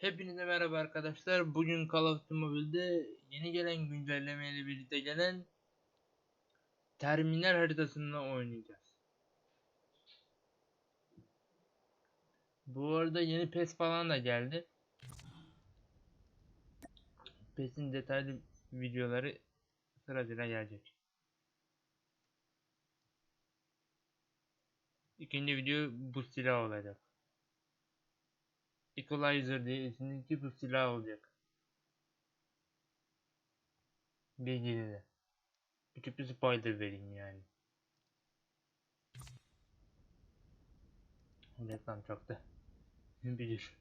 Hepinize merhaba arkadaşlar. Bugün Call of Duty Mobile'de yeni gelen güncellemeyle birlikte gelen terminal haritasında oynayacağız. Bu arada yeni PES falan da geldi. PES'in detaylı videoları sırasıyla gelecek. İkinci video bu silah olacak. Equalizer diye isimli bu silah olacak. Bilgili de. Küçük bir spoiler vereyim yani. Reklam da. Bilir.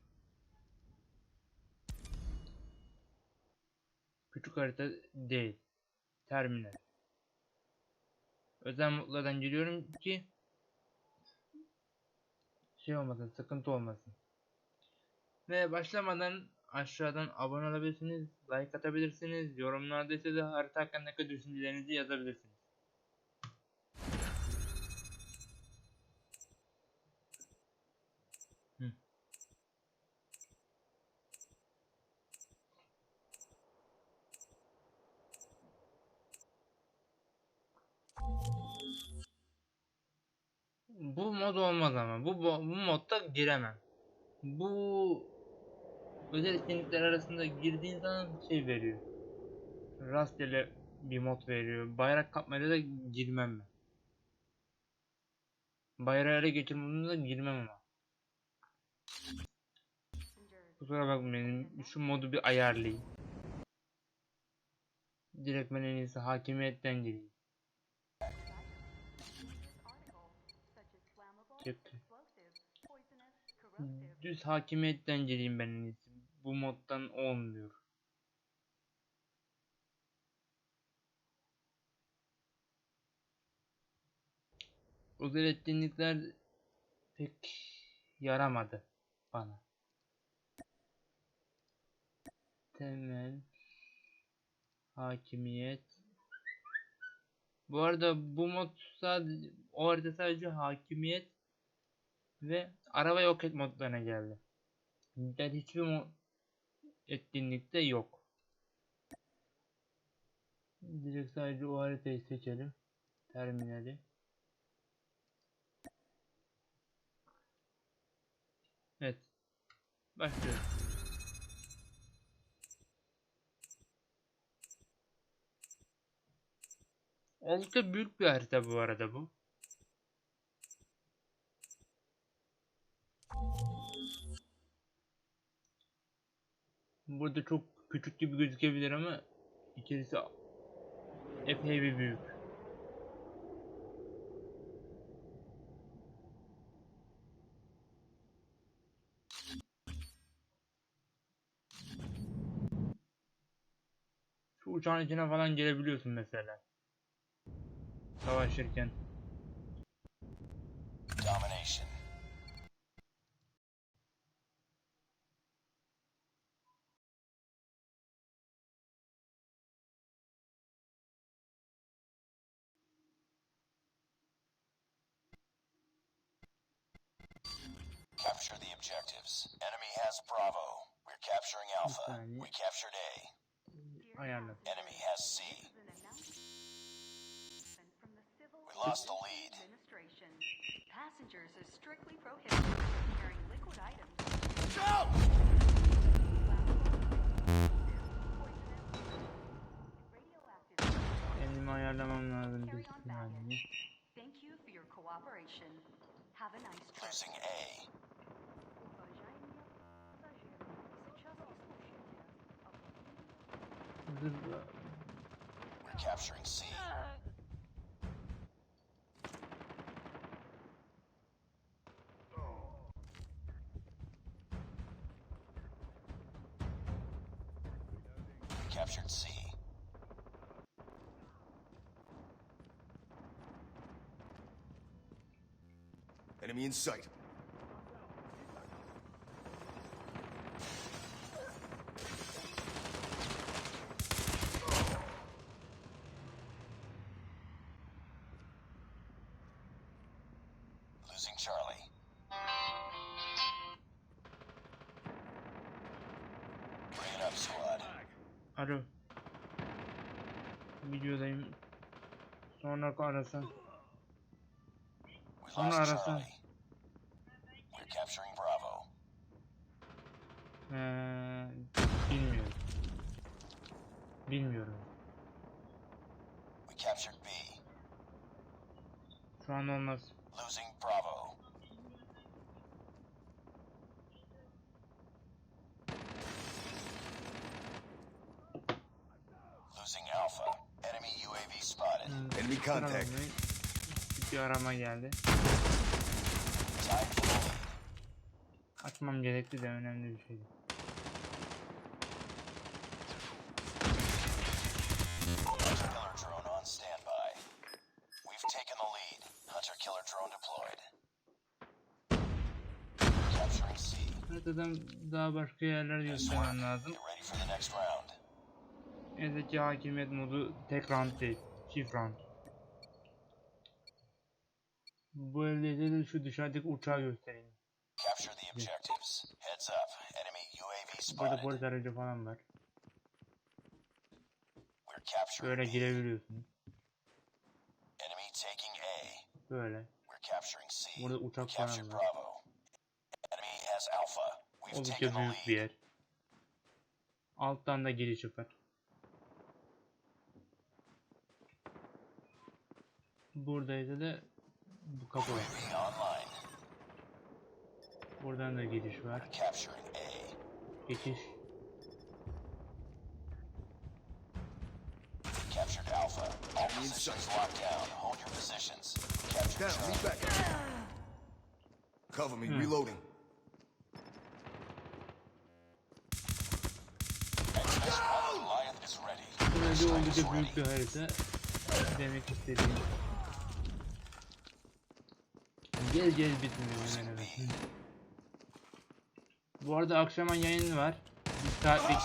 Küçük harita değil. Terminal. Özel modlardan giriyorum ki şey olmasın, sıkıntı olmasın. Ve başlamadan aşağıdan abone olabilirsiniz, like atabilirsiniz, yorumlarda ise de harita hakkındaki düşüncelerinizi yazabilirsiniz. Bu mod olmaz ama. Bu, bu, bu modda giremem. Bu özel etkinlikler arasında girdiğin zaman şey veriyor. Rastgele bir mod veriyor. Bayrak kapmaya da girmem ben. Bayrağı ele geçirmemde girmem ama. Kusura bakmayın. Şu modu bir ayarlayayım. Direkt ben en iyisi hakimiyetten gireyim. Çık. Düz hakimiyetten gireyim ben en iyisi. Bu moddan olmuyor. Özel etkinlikler pek yaramadı bana. Temel hakimiyet. Bu arada bu mod sadece o harita sadece hakimiyet ve araba yok et modlarına geldi. Diğer hiçbir mod etkinlikte yok. Direkt sadece o haritayı seçelim. Terminali. Evet. Başlıyoruz. Oldukça büyük bir harita bu arada bu. Burada çok küçük gibi gözükebilir ama içerisi epey bir büyük. Şu uçağın içine falan girebiliyorsun mesela. Savaşırken. Domination. Objectives. Enemy has Bravo. We're capturing Alpha. We captured A. Ayarla. Enemy has C. We lost the lead. Administration. Passengers are strictly prohibited from carrying liquid items. Radioactive. Kendimi ayarlamam lazım bir Carry on baggage. Thank you for your cooperation. Have a nice trip. Losing A. We're capturing C. Captured C. Enemy in sight. Alo. Videodayım. Sonra arasın. We Sonra Bravo. Ee, bilmiyorum. Bilmiyorum. Şu an olmaz. Losing Bravo. Losing Alpha. Enemy UAV spotted. Hmm, Enemy kusura contact. bakmayın. Bir arama geldi. Tied for the lead. Açmam gerekti de önemli bir şeydi. Hunter killer drone on standby. We've taken the lead. Hunter killer drone deployed. Capturing C. Haritadan daha başka yerler göstermem lazım. Eldeki hakimiyet modu tek round değil. Çift round. Bu elde de şu dışarıdaki uçağı göstereyim. Burada polis aracı falan var. Böyle A. Böyle. Burada uçak falan var. Oldukça büyük bir yer. Alttan da giriş yapar. Buradaydı da bu kapı var. Buradan da giriş var. Geçiş. Captured Alpha. All positions locked down. Hold your positions. Captured Down. Move back. Cover me. Hmm. Reloading. İs oldukça büyük bir harita. Demek istediğim. Gel gel bitmiyor. Bu arada akşama yayın var. Bir saatlik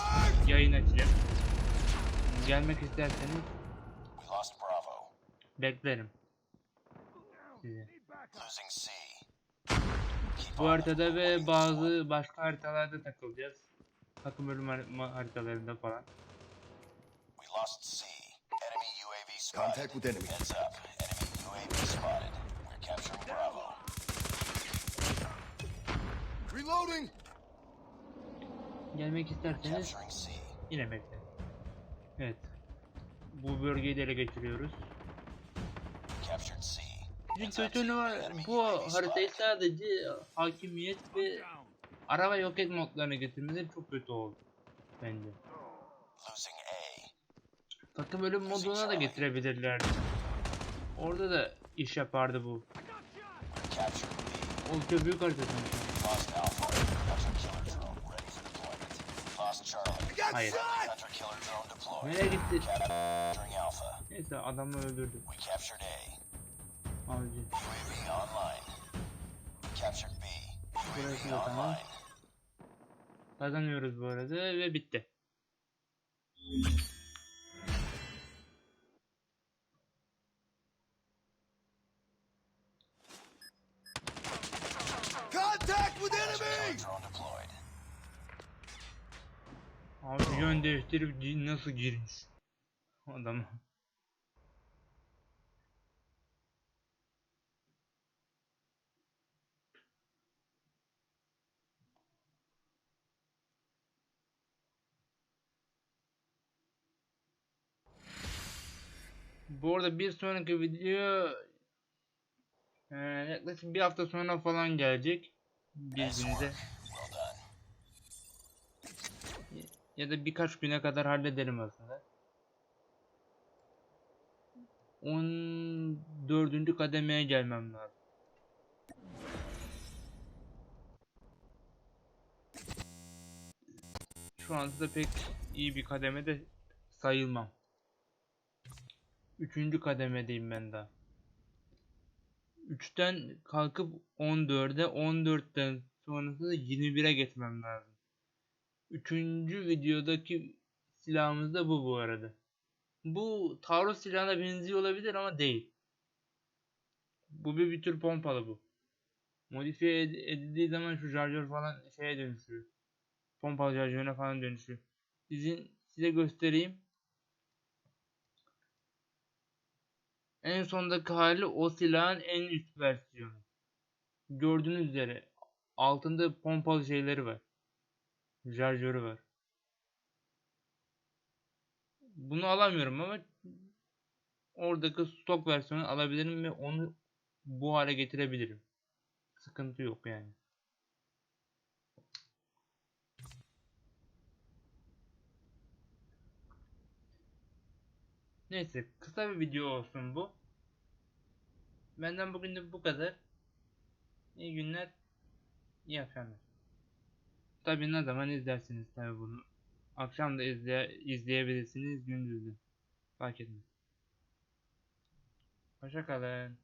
yayın açacağım. Gelmek isterseniz beklerim. Sizi. Bu haritada ve bazı başka haritalarda takılacağız. Takım ölüm har- haritalarında falan. Contact with enemy. Heads up. Enemy UAV spotted. We're capturing Bravo. Reloading. Gelmek isterseniz yine beklerim. Evet. Bu bölgeyi de ele geçiriyoruz. Up, kötü Bu haritayı sadece hakimiyet ve araba yok et modlarına getirmeleri çok kötü oldu. Bence. Takım ölüm moduna da getirebilirlerdi. Orada da iş yapardı bu. Oldukça büyük harita Hayır. Nereye gitti? Neyse adamı öldürdü. We captured A. Avcı. Burası da tamam. Kazanıyoruz bu arada ve bitti. Contact with Hunter killer enemy. drone deployed. Abi yön değiştirip nasıl girmiş? Adam. Bu arada bir sonraki video eee, yaklaşık bir hafta sonra falan gelecek. Bilginize. Ya da birkaç güne kadar hallederim aslında. 14. kademeye gelmem lazım. Şu anda da pek iyi bir kademede sayılmam. Üçüncü kademedeyim ben daha. 3'ten kalkıp 14'e, 14'ten sonrasında 21'e geçmem lazım. Üçüncü videodaki silahımız da bu bu arada. Bu taarruz silahına benziyor olabilir ama değil. Bu bir, bir tür pompalı bu. Modifiye ed- edildiği zaman şu şarjör falan şeye dönüşüyor. Pompalı şarjörüne falan dönüşüyor. Sizin size göstereyim. En sondaki hali o silahın en üst versiyonu. Gördüğünüz üzere altında pompalı şeyleri var. Şarjörü var. Bunu alamıyorum ama oradaki stok versiyonu alabilirim ve onu bu hale getirebilirim. Sıkıntı yok yani. Neyse kısa bir video olsun bu. Benden bugün de bu kadar. İyi günler. İyi akşamlar. Tabi ne zaman izlersiniz tabi bunu. Akşam da izleye, izleyebilirsiniz gündüz de. Fark etmez. Hoşçakalın.